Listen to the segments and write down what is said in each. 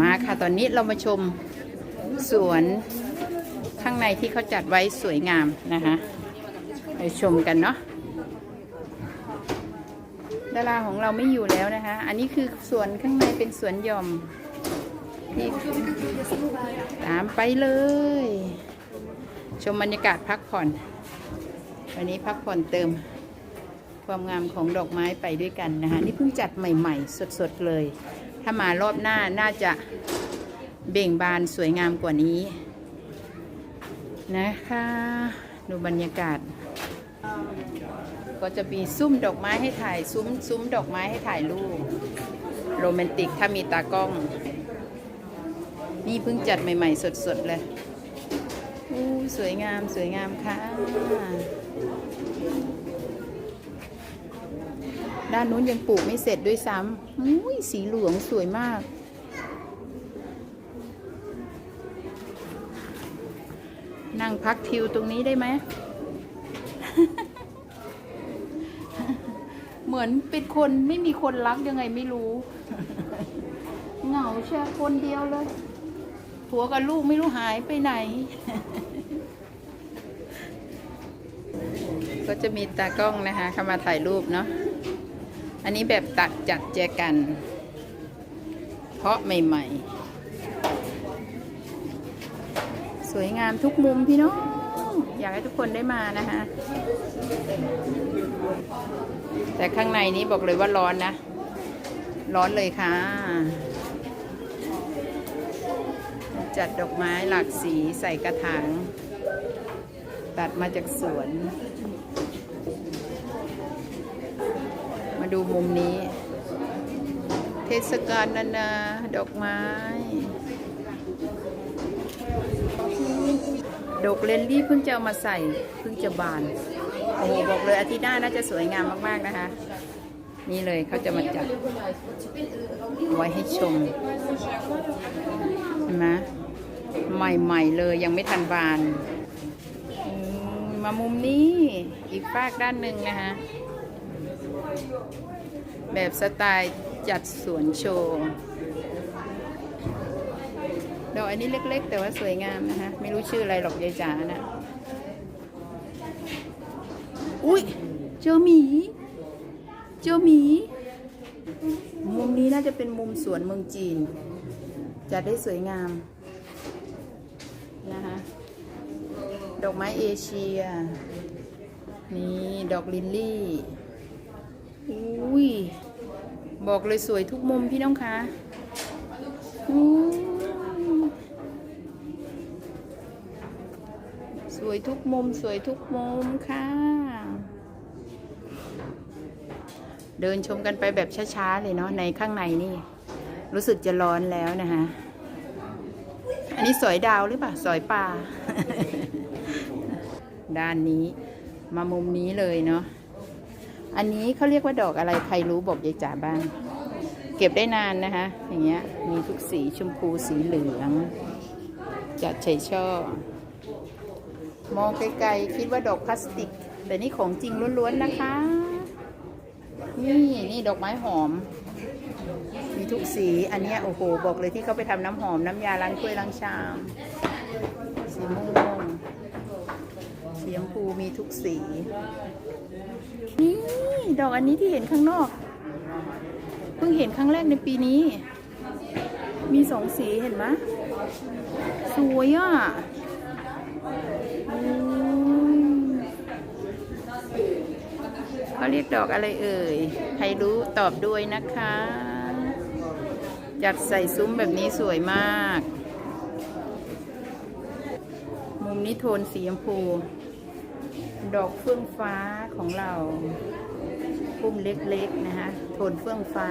มาค่ะตอนนี้เรามาชมสวนข้างในที่เขาจัดไว้สวยงามนะคะไปชมกันเนาะดาราของเราไม่อยู่แล้วนะคะ อันนี้คือสวนข้างในเป็นสวนหย่อมที่ตามไปเลย ชมบรรยากาศพักผ่อน วันนี้พักผ่อนเติม ความงามของดอกไม้ไปด้วยกันนะคะ นี่เพิ่งจัดใหม่ ๆ สดๆเลย ถ้ามารอบหน้าน่าจะเบ่งบานสวยงามกว่านี้ นะคะ ดูบรรยากาศ ก็จะมีซุ้มดอกไม้ให้ถ่ายซุ้มซุ้มดอกไม้ให้ถ่ายรูปโรแมนติกถ้ามีตากล้อง นี่เพิ่งจัดใหม่ ๆ สด ๆ เลย อู้สวยงามสวยงามค่ะ ด้านนู้นยังปลูกไม่เสร็จด้วยซ้ำอุ้ยสีเหลืองสวยมาก นั่งพักทิวตรงนี้ได้ไหม เหมือนเป็นคนไม่มีคนรักยังไงไม่รู้ เหงาแช่คนเดียวเลย ผัวกับลูกไม่รู้หายไปไหนก็จะมีตากล้องนะคะเข้ามาถ่ายรูปเนาะ อันนี้แบบตัดจัดแจกัน เพราะใหม่ ๆ สวยงามทุกมุมพี่น้องอยากให้ทุกคนได้มานะคะแต่ข้างในนี้บอกเลยว่าร้อนนะ ร้อนเลยค่ะ จัดดอกไม้หลากสีใส่กระถาง ตัดมาจากสวน มาดูมุมนี้ เทศกาลนานา ดอกไม้ ดอกเลนลี่เพิ่งจะเอามาใส่เพิ่งจะบาน โอ้โหบอกเลยอาทิตย์หน้าน่าจะสวยงามมากๆนะคะ นี่เลยเขาจะมาจัดไว้ให้ชมเห็นไหมใหม่ๆเลยยังไม่ทันบานมมามุมนี้อีกฝากด้านหนึ่งนะคะ แบบสไตล์จัดสวนโชว์ดอกอันนี้เล็กๆ แต่ว่าสวยงามนะคะ ไม่รู้ชื่ออะไรหรอกยายจ๋านะอุ้ยเจอหมี เจอหมี มุมนี้น่าจะเป็นมุมสวนเมืองจีน จัดได้สวยงาม นะคะ ดอกไม้เอเชีย นี่ ดอกลิลลี่ อุ้ย บอกเลยสวยทุกมุมพี่น้องคะสวยทุกมุมสวยทุกมุมค่ะ เดินชมกันไปแบบช้าๆเลยเนาะในข้างในนี่ รู้สึกจะร้อนแล้วนะคะอันนี้สอยดาวหรือเปล่าสอยปลาด้านนี้มามุมนี้เลยเนาะ อันนี้เขาเรียกว่าดอกอะไรใครรู้บอกยายจ๋าบ้าง เก็บได้นานนะคะ อย่างเงี้ยมีทุกสีชมพูสีเหลืองจัดใช้ช่อ มองไกลๆคิดว่าดอกพลาสติก แต่นี่ของจริงล้วนๆนะคะ นี่นี่ดอกไม้หอม มีทุกสีอันนี้โอ้โหบอกเลยที่เขาไปทำน้ำหอมน้ำยาล้างถ้วยล้างชาม สีม่วงสีชมพูมีทุกสี นี่ ดอกอันนี้ที่เห็นข้างนอก เพิ่งเห็นครั้งแรกในปีนี้ มีสองสีเห็นไหมสวยอะอืมเขาเรียกดอกอะไรเอ่ย ใครรู้ตอบด้วยนะคะ จัดใส่ซุ้มแบบนี้สวยมาก มุมนี้โทนสีชมพู ดอกเฟื่องฟ้าของเราพุ่มเล็กๆนะคะโทนเฟื่องฟ้า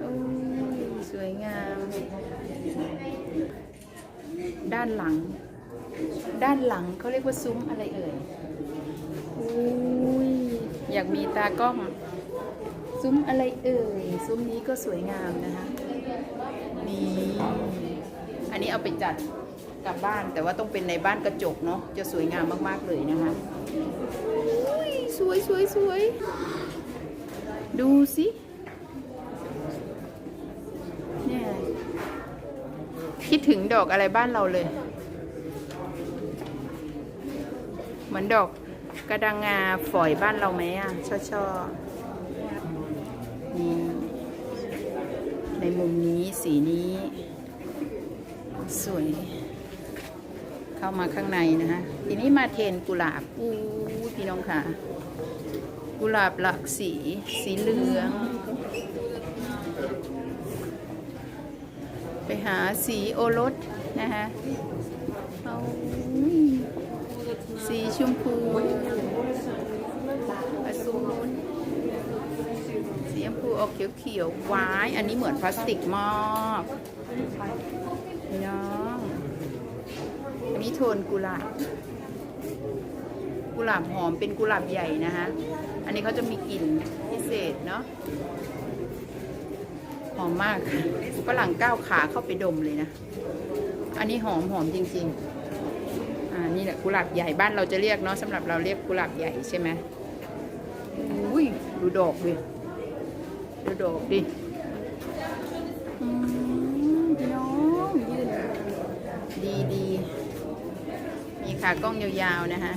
อุ้ยสวยงาม ด้านหลัง ด้านหลังเขาเรียกว่าซุ้มอะไรเอ่ยอุ้ยอยากมีตากล้องซุ้มอะไรเอ่ย ซุ้มนี้ก็สวยงามนะคะ นี่ อันนี้เอาไปจัด กลับบ้านแต่ว่าต้องเป็นในบ้านกระจกเนาะจะสวยงามมากๆเลยนะคะสวยสวยสวยดูสิเนี่ยคิดถึงดอกอะไรบ้านเราเลย เหมือนดอกกระดังงาฝอยบ้านเราไหมอะช่อชอนี่ในมุมนี้สีนี้ สวย เข้ามาข้างในนะฮะทีนี้มาเทนกุหลาบอู้พี่น้องค่ะ กุหลาบหลากสี สีเหลือง ไปหาสีโอรสนะคะเอาสีชมพูอสูรสีชมพูออกเขียวๆวาย อันนี้เหมือนพลาสติกมากพี่น้อง อันนี้โทนกุหลาบ กุหลาบหอมเป็นกุหลาบใหญ่นะคะ อันนี้เขาจะมีกลิ่นพิเศษเนาะ หอมมากฝรั่งก้าวขาเข้าไปดมเลยนะ อันนี้หอมหอมจริง ๆ อ่า นี่แหละกุหลาบใหญ่บ้านเราจะเรียกเนาะสำหรับเราเรียกกุหลาบใหญ่ใช่ไหมอุ้ยดูดอกดิดูดอกดิ ขากล้องยาวๆนะคะ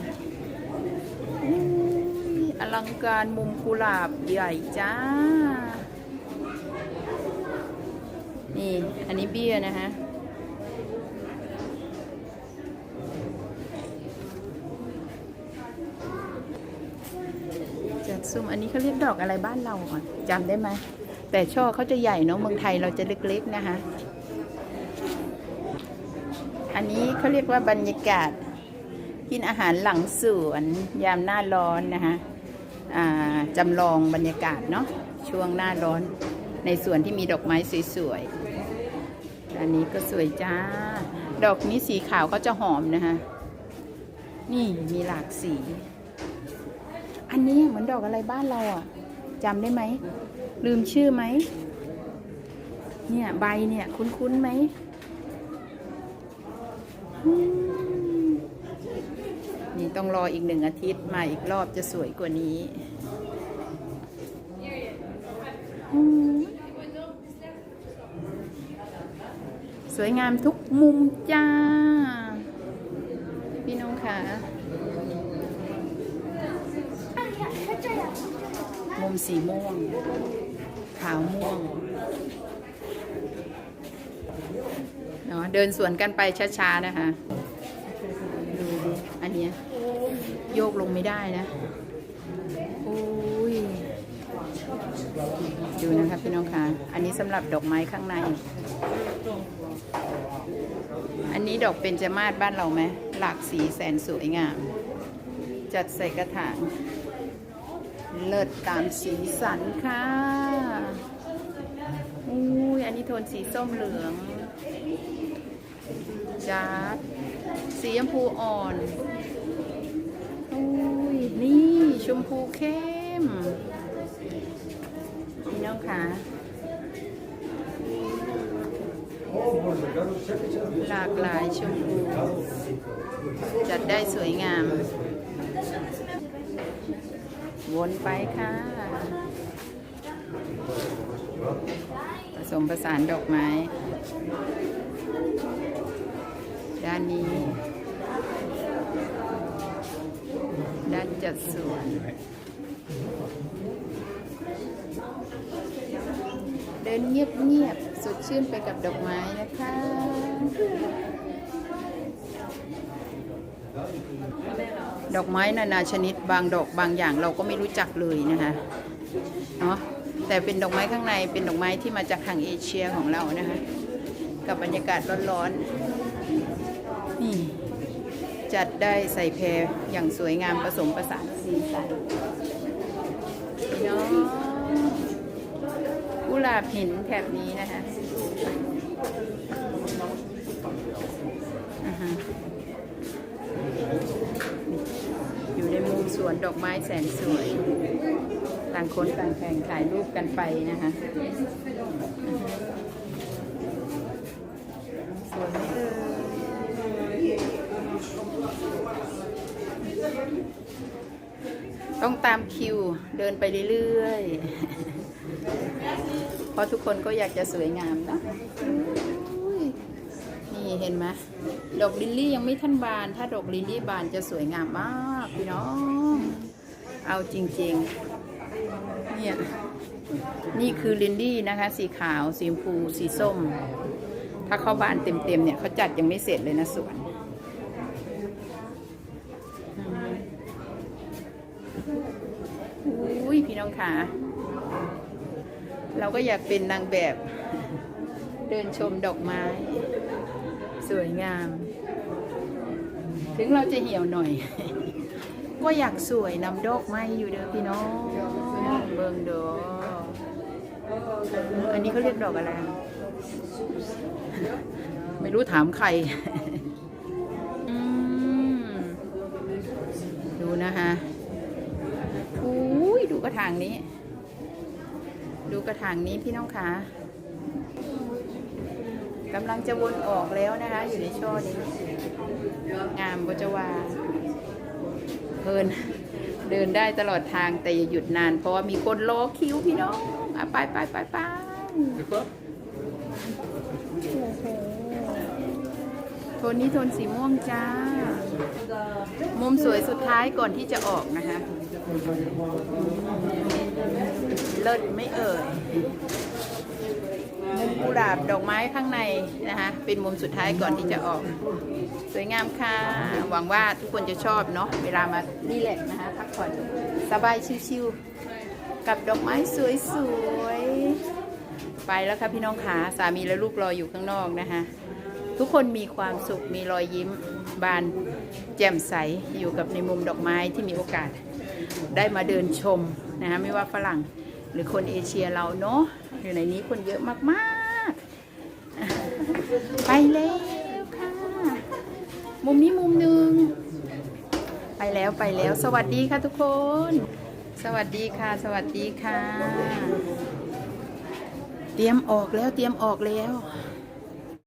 อุ้ยอลังการมุมกุหลาบใหญ่จ้า นี่ อันนี้เบี้ยนะคะจัดซุ่มอันนี้เขาเรียกดอกอะไรบ้านเราอะจำได้ไหมแต่ช่อเขาจะใหญ่เนาะเมืองไทยเราจะเล็กๆนะคะ อันนี้เขาเรียกว่าบรรยากาศ กินอาหารหลังสวนยามหน้าร้อนนะคะจำลองบรรยากาศเนาะช่วงหน้าร้อนในสวนที่มีดอกไม้สวยๆอันนี้ก็สวยจ้า ดอกนี้สีขาวเขาจะหอมนะคะนี่มีหลากสี อันนี้เหมือนดอกอะไรบ้านเราอะจำได้ไหม ลืมชื่อไหม เนี่ย ใบเนี่ย คุ้นๆไหม ต้องรออีกหนึ่งอาทิตย์มาอีกรอบจะสวยกว่านี้สวยงามทุกมุมจ้า พี่น้องค่ะ มุมสีม่วง ขาวม่วงเนาะเดินสวนกันไปช้า ๆ นะคะ ดูดิ อันเนี้ย โยกลงไม่ได้นะอุ้ยดูนะคะพี่น้องค่ะอันนี้สำหรับดอกไม้ข้างใน อันนี้ดอกเบญจมาศบ้านเราไหม หลากสีแสนสวยงาม จัดใส่กระถาง เลิศตามสีสันค่ะอุ้ยอันนี้โทนสีส้มเหลือง จัด สีชมพูอ่อน นี่ชมพูเข้มพี่น้องค่ะหลากหลายชมพูจัดได้สวยงาม วนไปค่ะ ผสมผสานดอกไม้ ด้านนี้ จัดสวน เดินเงียบๆสดชื่นไปกับดอกไม้นะคะดอกไม้นานาชนิดบางดอกบางอย่างเราก็ไม่รู้จักเลยนะคะเนาะแต่เป็นดอกไม้ข้างในเป็นดอกไม้ที่มาจากทางเอเชียของเรานะคะกับบรรยากาศร้อนๆ จัดได้ใส่แพรอย่างสวยงามผสมประสานสีสันเนาะกุหลาบหินแถบนี้นะคะอ่าฮะอยู่ในมุมสวนดอกไม้แสนสวย ต่างคนต่างแข่งถ่ายรูปกันไปนะคะสวยไหมเอ่ย ต้องตามคิวเดินไปเรื่อยๆ เพราะทุกคนก็อยากจะสวยงามเนะอุ้ยเห็นไหมดอกลิลลี่ยังไม่ทันบาน ถ้าดอกลิลลี่บานจะสวยงามมากพี่น้อง เอาจริงๆ เนี่ย นี่คือลิลลี่นะคะ สีขาว สีชมพู สีส้ม ถ้าเขาบานเต็มๆ เนี่ยเขาจัดยังไม่เสร็จเลยนะสวน อุ้ยพี่ น้องขาเราก็อยากเป็นนางแบบ เดินชมดอกไม้ สวยงาม ถึงเราจะเหี่ยวหน่อย ก็อยากสวยนำดอกไม้อยู่เด้อพี่น้องเบิ่งดออันนี้เขาเรียกดอกอะไร ไม่รู้ถามใครดูนะคะ กระถางนี้ ดูกระถางนี้พี่น้องคะกำลังจะวนออกแล้วนะคะ อยู่ในช่อนี้ งามบจวาเพลินเดินได้ตลอดทางแต่อย่าหยุดนาน เพราะว่ามีคนรอคิวพี่น้องอไปไปไปไปโทนนี้โทนสีม่วงจ้า มุมสวยสุดท้ายก่อนที่จะออกนะคะ เลิศไม่เอ่ยมุมกุหลาบดอกไม้ข้างในนะคะเป็นมุมสุดท้ายก่อนที่จะออก สวยงามค่ะ หวังว่าทุกคนจะชอบเนาะเวลามารีแหลกซ์นะคะพักผ่อนสบายชิวๆกับดอกไม้สวยๆ ไปแล้วค่ะพี่น้องขาสามีและลูกรออยู่ข้างนอกนะคะ ทุกคนมีความสุขมีรอยยิ้มบานแจ่มใสอยู่กับในมุมดอกไม้ที่มีโอกาส ได้มาเดินชมนะคะไม่ว่าฝรั่งหรือคนเอเชียเราเนาะอยู่ในนี้คนเยอะมากๆ ไปแล้วค่ะ มุมนี้มุมหนึ่งไปแล้วไปแล้ว สวัสดีค่ะทุกคน สวัสดีค่ะ สวัสดีค่ะ เตรียมออกแล้วเตรียมออกแล้ว